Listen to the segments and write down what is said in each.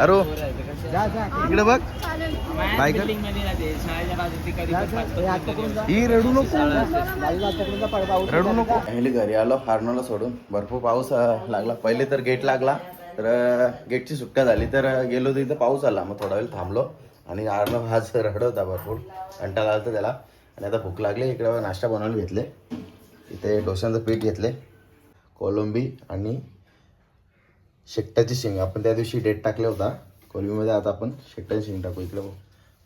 अरो इकडे बघ. कर. हे ही रडू नको. रडू नको. पहिले घरी आलो हार्नोला सोडून. भरपूर पाऊस लागला. पहिले तर गेट लागला तर गेटची सुट्टा झाली. तर गेलो तर इथं पाऊस आला. मग थोडा वेळ थांबलो. आणि अर्णव आज रडत होता भरपूर. कंटाळा आला त्याला. आणि आता भूक लागली. इकडे नाश्ता बनवायला घेतले. इथे डोशांचं पीठ घेतले. कोलंबी आणि शेकटाची शेंग. आपण त्या दिवशी डेट टाकला होता. कोळंबीमध्ये आता आपण शेकटाची शेंग टाकू. इकडे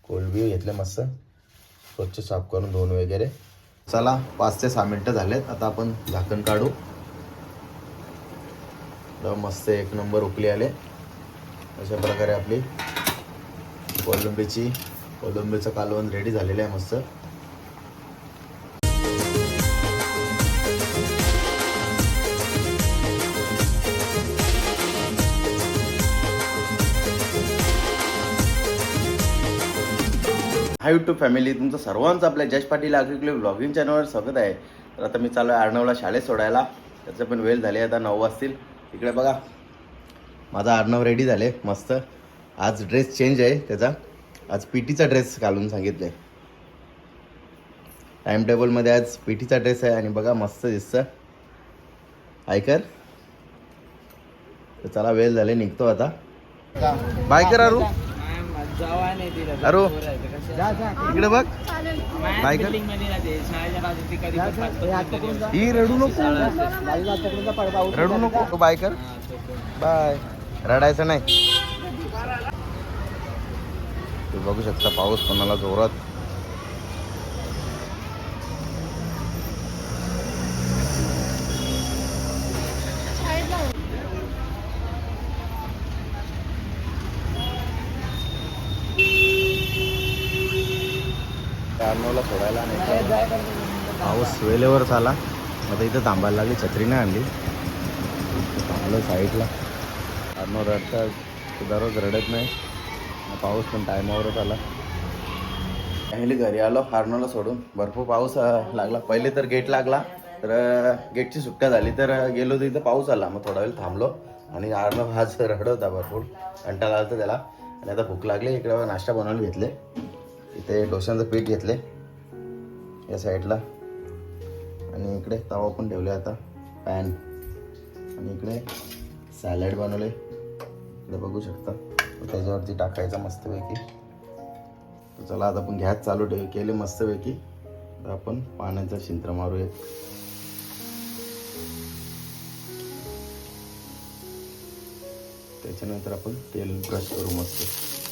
कोळंबी घेतले मस्त. स्वच्छ साफ करून धुवून वगैरे. चला पाच ते सहा मिनटं झालेत. आता आपण झाकण काढू. मस्त एक नंबर उकली आले. अशा प्रकारे आपली कोलंबीची कोलंबीचं कालवण रेडी झालेलं आहे मस्त. हाय यूट्यूब फॅमिली तुमचं सर्वांचं आपल्या जश पाटील आग्रिकले ब्लॉगिंग चॅनलवर स्वागत आहे. तर आता मी चालू आहे अर्णवला शाळेत सोडायला. त्याचं पण वेळ झाले आता नऊ वाजतील. इकडे बघा. माझा अर्णव रेडी झाले मस्त. आज ड्रेस चेंज आहे त्याचा. आज पी टीचा ड्रेस घालून सांगितलं आहे टाईम टेबलमध्ये आज पी टीचा ड्रेस आहे आणि बघा मस्त दिसतं. ऐकर तर चला वेळ झाले निघतो आता. बाय करा अरू अरू जा जा इकडे बघ. कर. जा हे ही रडू नको. रडू नको तू बाय कर. बाय. रडायचं नाही. तुम्ही बघू शकता पाऊस कोणाला जोरात. कार्नोला सोडायला नाही पाऊस वेळेवरच आला. आता इथं थांबायला लागली छत्री नाही आणली. थांबलं साईडला. कार्नो रडता दररोज रडत नाही. पाऊस पण टायमावरच आला. पहिले घरी आलो हार्नोला सोडून. भरपूर पाऊस लागला. पहिले तर गेट लागला तर गेटची सुट्ट्या झाली तर गेलो तर पाऊस आला. मग थोडा वेळ थांबलो आणि अर्णव हाच रडत होता भरपूर. कंटाळा आला त्याला. आणि आता भूक लागली इकडे नाश्ता बनवून घेतले. इथे डोश्यांचं पीठ घेतले. या साईडला. आणि इकडे तवा पण ठेवले आता पॅन. आणि इकडे सॅलड बनवले. इकडे बघू शकता. त्याच्यावरती टाकायचा मस्तपैकी. तर चला आता आपण गॅस चालू ठेव केले मस्तपैकी. तर आपण पाण्याचा शिंत्र मारूया. त्याच्यानंतर आपण तेल ब्रश करू मस्त.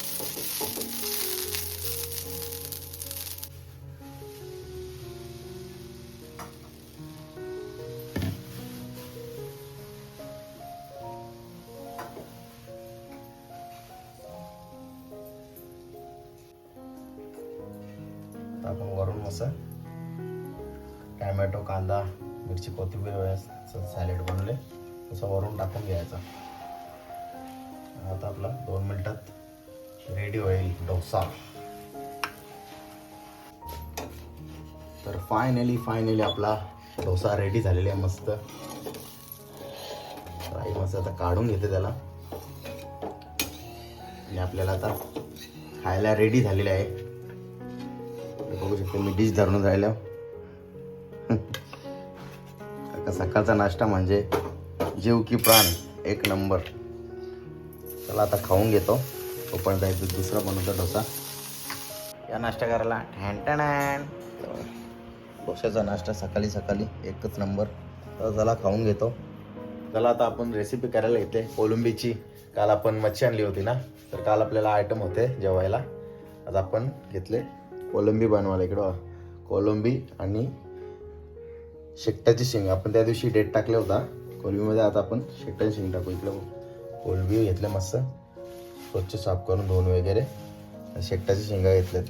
आपण वरून मस्त टॅमॅटो कांदा मिरची कोथिंबीर सॅलेड बनवले. तसं वरून टाकून घ्यायचा. आता आपला दोन मिनटात रेडी होईल डोसा. तर फायनली फायनली आपला डोसा रेडी झालेला आहे मस्त. तर मस्त आता काढून घेते त्याला. आणि आपल्याला आता खायला रेडी झालेले आहे. बघू शकतो मी डिश धरून राहिलो सकाळचा नाश्ता म्हणजे जीव की प्राण एक नंबर. चला आता खाऊन घेतो. तोपर्यंत जायचं दुसरा बनवतो डोसा. या नाश्ता करायला ठॅन डोशाचा नाश्ता सकाळी सकाळी एकच नंबर. तर चला खाऊन घेतो. चला आता आपण रेसिपी करायला येते कोलंबीची काल आपण मच्छी आणली होती ना? तर काल आपल्याला आयटम होते जेवायला. आज आपण घेतले कोलंबी बनवायला इकडं कोलंबी आणि शेकटाची शेंग. आपण त्या दिवशी डेट टाकला होता. कोलंबीमध्ये आता आपण शेकटाची शेंग टाकू. इकडं कोलंबी घेतल्या मस्त. स्वच्छ साफ करून धुवून वगैरे. शेकटाची शेंगा घेतल्यात.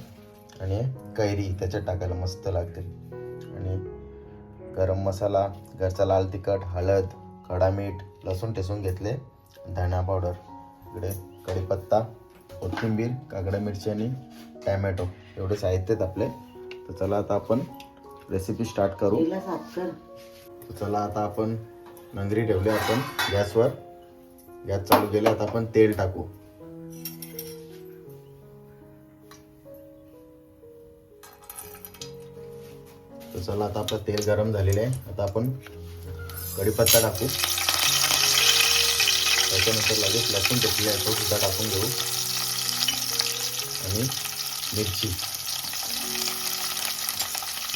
आणि कैरी त्याच्यात टाकायला मस्त लागते. आणि गरम मसाला घरचा लाल तिखट हळद खडा मीठ लसूण ठेसून घेतले. धणा पावडर इकडे कढीपत्ता कोथिंबीर काकडा मिरची आणि टॅमॅटो. एवढे साहित्य आहेत आपले. तर चला आता आपण रेसिपी स्टार्ट करू. चला आता आपण नंदरी ठेवली आपण गॅसवर. गॅस चालू केला आता आपण तेल टाकू. तर चला आता आपलं तेल गरम झालेलं आहे. आता आपण कढीपत्ता टाकू. त्याच्यानंतर लगेच लसूण टाकले आहे तो सुद्धा टाकून घेऊ आणि मिरची.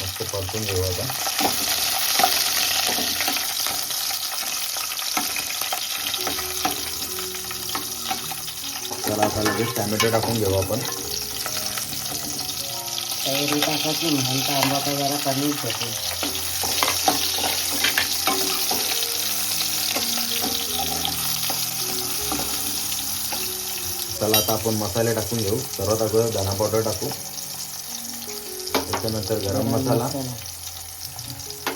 मस्त परतून घेऊ आता. चला आता लगेच टॅमॅटो टाकून घेऊ आपण. कैरी टाकायची म्हणून टमाटा जरा कमीच होते. चला आता आपण मसाले टाकून घेऊ. सर्वात अगोदर धना पावडर टाकू. त्याच्यानंतर गरम मसाला.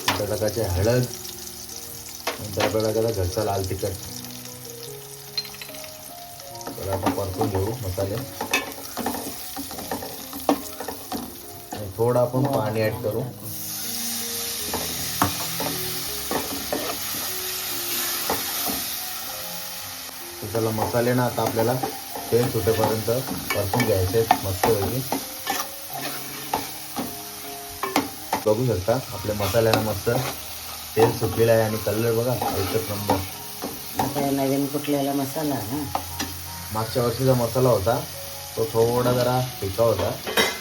नंतर टाकायचे हळद. नंतर आपल्याला घरचा लाल तिखट. तर आपण परतून घेऊ मसाले. थोडं आपण पाणी ॲड करू. तर चला मसाले ना आता आपल्याला तेल सुटेपर्यंत परतून घ्यायचे मस्त पैकी. बघू शकता आपल्या मसाल्याला मस्त तेल सुटलेलं आहे आणि कलर बघा एकच नंबर. आता नवीन कुटलेला मसाला ना? मागच्या वर्षीचा मसाला होता तो थोडा जरा फिका होता.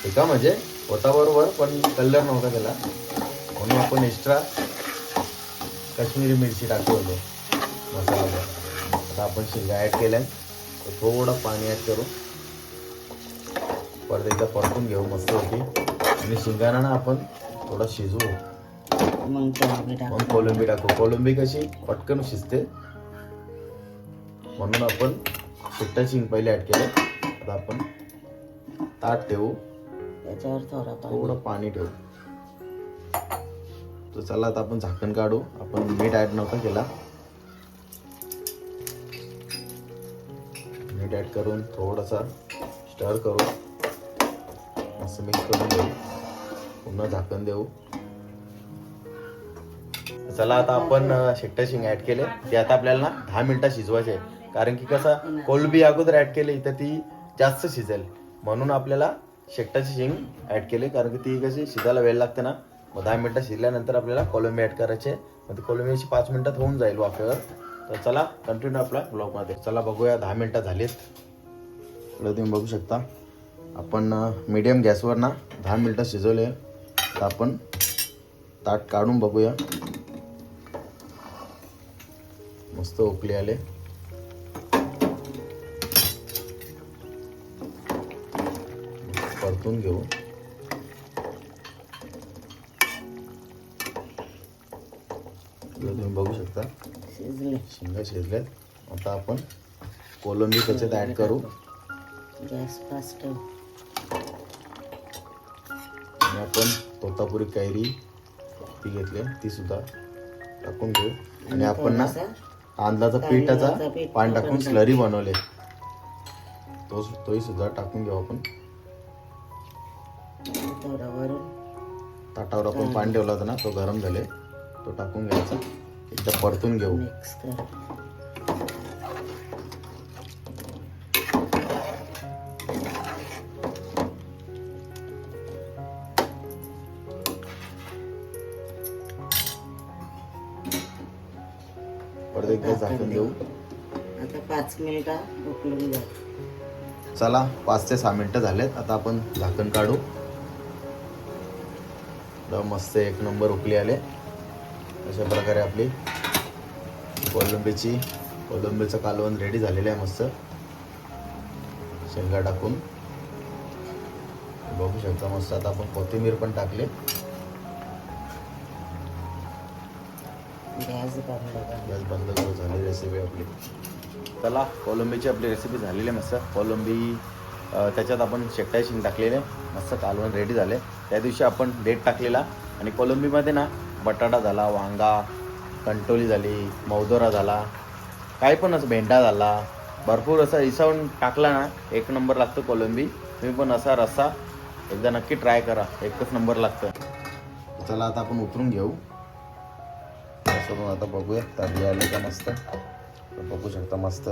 फिका म्हणजे होता बरोबर पण कलर नव्हता त्याला. म्हणून आपण एक्स्ट्रा काश्मीरी मिरची टाकली होतो मसाल्यावर. आता आपण शेंगा ॲड केल्या थोडं पाणी ॲड करू परत एकदा परतून घेऊ मस्त होती आणि शेंगांना ना आपण थोडं शिजवू मग कोलंबी मग टाकू कोलंबी टाकू. कोलंबी कशी पटकन शिजते. म्हणून आपण सुट्टा शिंग पहिले ॲड केलं. आता आपण ताट ठेवू. त्याच्यावर थोडा पाणी. थोडं पाणी ठेवू. तर चला आता आपण झाकण काढू. आपण मीठ ॲड नव्हता केला. मीठ ॲड करून थोडासा स्टर करू असं मिक्स करून देऊ. पुन्हा झाकण देऊ. चला आता आपण शेकटा शिंग ऍड केले. ते आता आपल्याला ना दहा मिनिटं शिजवायचे कारण की कसं कोलबी अगोदर ऍड केली तर ती जास्त शिजेल. म्हणून आपल्याला शेकटाची शिंग ऍड केली. कारण की ती कशी शिजायला वेळ लागते ना. मग दहा मिनिटं शिजल्यानंतर आपल्याला कोलंबी ऍड करायचे. मग ती कोलंबी अशी पाच मिनिटात होऊन जाईल वाफेवर. तर चला कंटिन्यू आपला ब्लॉगमध्ये चला बघूया दहा मिनटं झालीत. इकडं तुम्ही बघू शकता. आपण मीडियम गॅसवर ना दहा मिनटं शिजवले. तर आपण ताट काढून बघूया. मस्त उकले आले. परतून घेऊ. तुम्ही बघू शकता. शिजले. शेंगा शिजल्यात आता आपण कोलंबी त्याच्यात ऍड करू. गॅस फास्ट आणि आपण तोतापुरी कैरी ती घेतली ती सुद्धा टाकून घेऊ. आणि आपण ना तांदळाचा पिठाचा पीठ पाणी टाकून. स्लरी बनवले तो तोही सुद्धा टाकून घेऊ आपण. ताटावर आपण पाणी ठेवला होता ना तो गरम झाले. तो टाकून घ्यायचा. एकदा परतून घेऊ. मिक्स कर. परत एकदा झाकण देऊ. आता पाच मिनिटं उकळून घ्या. चला पाच ते सहा मिनिटं झालेत. आता आपण झाकण काढू. मस्त एक नंबर उकली आले. अशा प्रकारे आपली कोलंबीची कोलंबीचं कालवण रेडी झालेलं आहे मस्त. शेंगा टाकून. बघू शकता मस्त आता आपण कोथिंबीर पण टाकले. गॅस बंद कर. झाली रेसिपी आपली. चला कोलंबीची आपली रेसिपी झालेली आहे मस्त. कोलंबी त्याच्यात आपण शेकटाई शिंग टाकलेले मस्त कालवण रेडी झाले. त्या दिवशी आपण डेट टाकलेला. आणि कोलंबीमध्ये ना बटाटा झाला वांगा कंटोली झाली मौदोरा झाला काही पण असं भेंडा झाला. भरपूर असा इसवून टाकला ना एक नंबर लागतो कोलंबी. तुम्ही पण असा रस्सा एकदा नक्की ट्राय करा एकच नंबर लागतं. चला आता आपण उतरून घेऊ. असं आता बघूया तरी आले का मस्त? बघू शकता मस्त.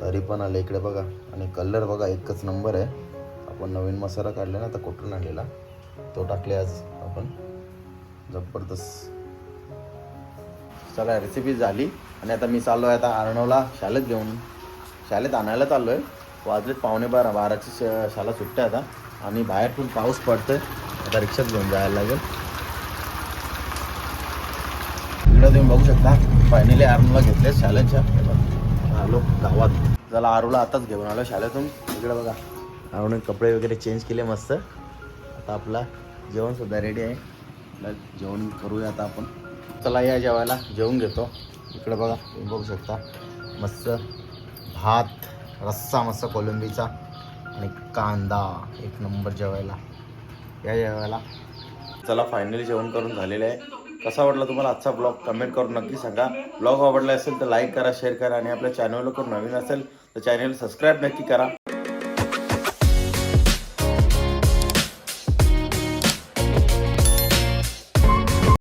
तरी पण आले इकडे बघा. आणि कलर बघा एकच नंबर आहे. आपण नवीन मसाला काढला ना आता कुठून आणलेला? तो टाकले आज आपण. जबरदस्त. चला रेसिपी झाली. आणि आता मी चाललो आहे आता अर्णवला शाळेत घेऊन. शाळेत आणायला चाललो आहे वाजलेत पावणे बारा बाराची शाळा सुट्ट्या आता. आणि बाहेर पण पाऊस पडतोय. आता रिक्षात घेऊन जायला लागेल. इकडं तुम्ही बघू शकता. फायनली आरूला घेतले शाळेच्या. आलो गावात. चला आरूला आताच घेऊन आलो शाळेतून. इकडे बघा. आरूने कपडे वगैरे चेंज केले मस्त. आता आपला जेवण सुद्धा रेडी आहे. जेवण करूया आता आपण. चला या जेवायला जेवून घेतो. इकडे बघा तुम्ही बघू शकता. मस्त भात रस्सा मस्त कोलंबीचा आणि कांदा एक नंबर जेवायला. या जेवायला. चला फायनली जेवण करून झालेलं आहे. कसा वाटला तुम्हाला आजचा ब्लॉग कमेंट करून नक्की सांगा. ब्लॉग आवडला असेल तर लाईक करा शेअर करा आणि आपल्या चॅनलवर कोण नवीन असेल तर चॅनल सबस्क्राईब नक्की करा.